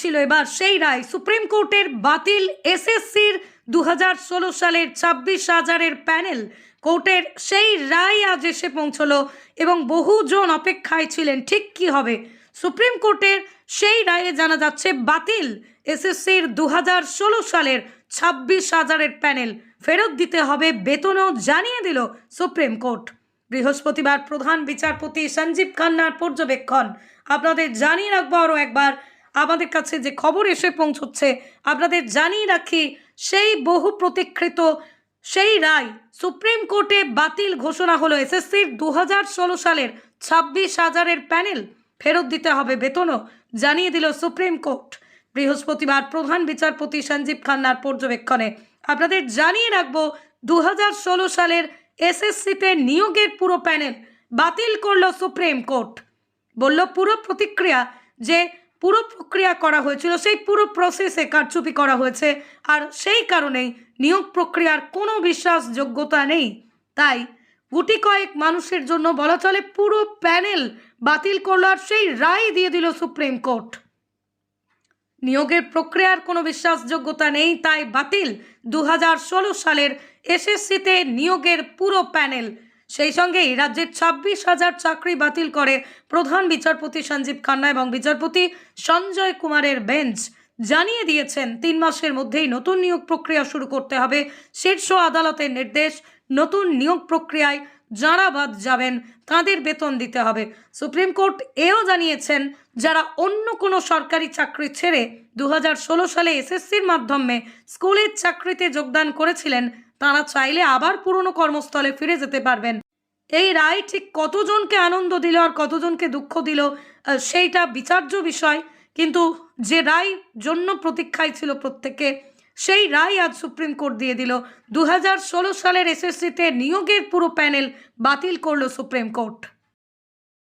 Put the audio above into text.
ছিল এবার সেই রায় সুপ্রিম কোর্টের বাতিল এসএসসির দু হাজার ষোলো সালের ছাব্বিশ হাজারের প্যানেল। কোর্টের সেই রায় আজ এসে পৌঁছলো এবং বহুজন অপেক্ষায় ছিলেন, ঠিক কি হবে? সুপ্রিম কোর্টের সেই রায়ে জানা যাচ্ছে বাতিল এসএসসির দু হাজার ষোলো সালের ছাব্বিশ হাজারের প্যানেল। ফেরত দিতে হবে বেতনও জানিয়ে দিল সুপ্রিম কোর্ট। বৃহস্পতিবার প্রধান বিচারপতি সঞ্জীব খান্নার পর্যবেক্ষণ। আপনাদের জানিয়ে রাখব আরও একবার আমাদের কাছে যে খবর এসে পৌঁছচ্ছে, আপনাদের জানিয়ে রাখি, সেই বহু প্রতীক্ষিত সেই রায় সুপ্রিম কোর্টে বাতিল ঘোষণা হলো এসএসসির দু হাজার ষোলো সালের ছাব্বিশ হাজারের প্যানেল ফেরত দিতে হবে বেতনও, জানিয়ে দিল সুপ্রিম কোর্ট। বৃহস্পতিবার প্রধান বিচারপতি সঞ্জীব খান্নার পর্যবেক্ষণে আপনাদের জানিয়ে রাখব দু সালের এসএসসিতে নিয়োগের পুরো প্যানেল বাতিল করল সুপ্রিম কোর্ট। বলল পুরো প্রতিক্রিয়া যে পুরো প্রক্রিয়া করা হয়েছিল, সেই পুরো প্রসেসে কারচুপি করা হয়েছে। আর সেই কারণেই নিয়োগ প্রক্রিয়ার কোনো বিশ্বাসযোগ্যতা নেই। তাই গুটি কয়েক মানুষের জন্য বলা চলে পুরো প্যানেল বাতিল করল আর সেই রায় দিয়ে দিল সুপ্রিম কোর্ট। নিয়োগের প্রক্রিয়ার কোনো বিশ্বাসযোগ্যতা নেই, তাই বাতিল দু হাজার ষোলো সালের এসএসসিতে নিয়োগের পুরো প্যানেল সেই সঙ্গেই রাজ্যের ছাব্বিশ হাজার চাকরি বাতিল করে প্রধান বিচারপতি সঞ্জীব খান্না এবং বিচারপতি সঞ্জয় কুমারের বেঞ্চ। জানিয়ে দিয়েছেন, তিন মাসের মধ্যেই নতুন নিয়োগ প্রক্রিয়া শুরু করতে হবে। শীর্ষ আদালতের নির্দেশ, নতুন নিয়োগ প্রক্রিয়ায় যাঁরা বাদ যাবেন তাঁদের বেতন দিতে হবে। সুপ্রিম কোর্ট এও জানিয়েছেন, যারা অন্য কোনো সরকারি চাকরি ছেড়ে দু হাজার ষোলো সালে এসএসসির মাধ্যমে স্কুলের চাকরিতে যোগদান করেছিলেন তারা চাইলে আবার পুরনো কর্মস্থলে ফিরে যেতে পারবেন। এই রায় ঠিক কতজনকে আনন্দ দিল আর কতজনকে দুঃখ দিল সেইটা বিচার্য বিষয়। কিন্তু যে রায় জন্য প্রতীক্ষায় ছিল প্রত্যেকে সেই রায় আজ সুপ্রিম কোর্ট দিয়ে দিল। দু হাজার ষোলো সালের এসএসসিতে নিয়োগের পুরো প্যানেল বাতিল করল সুপ্রিম কোর্ট।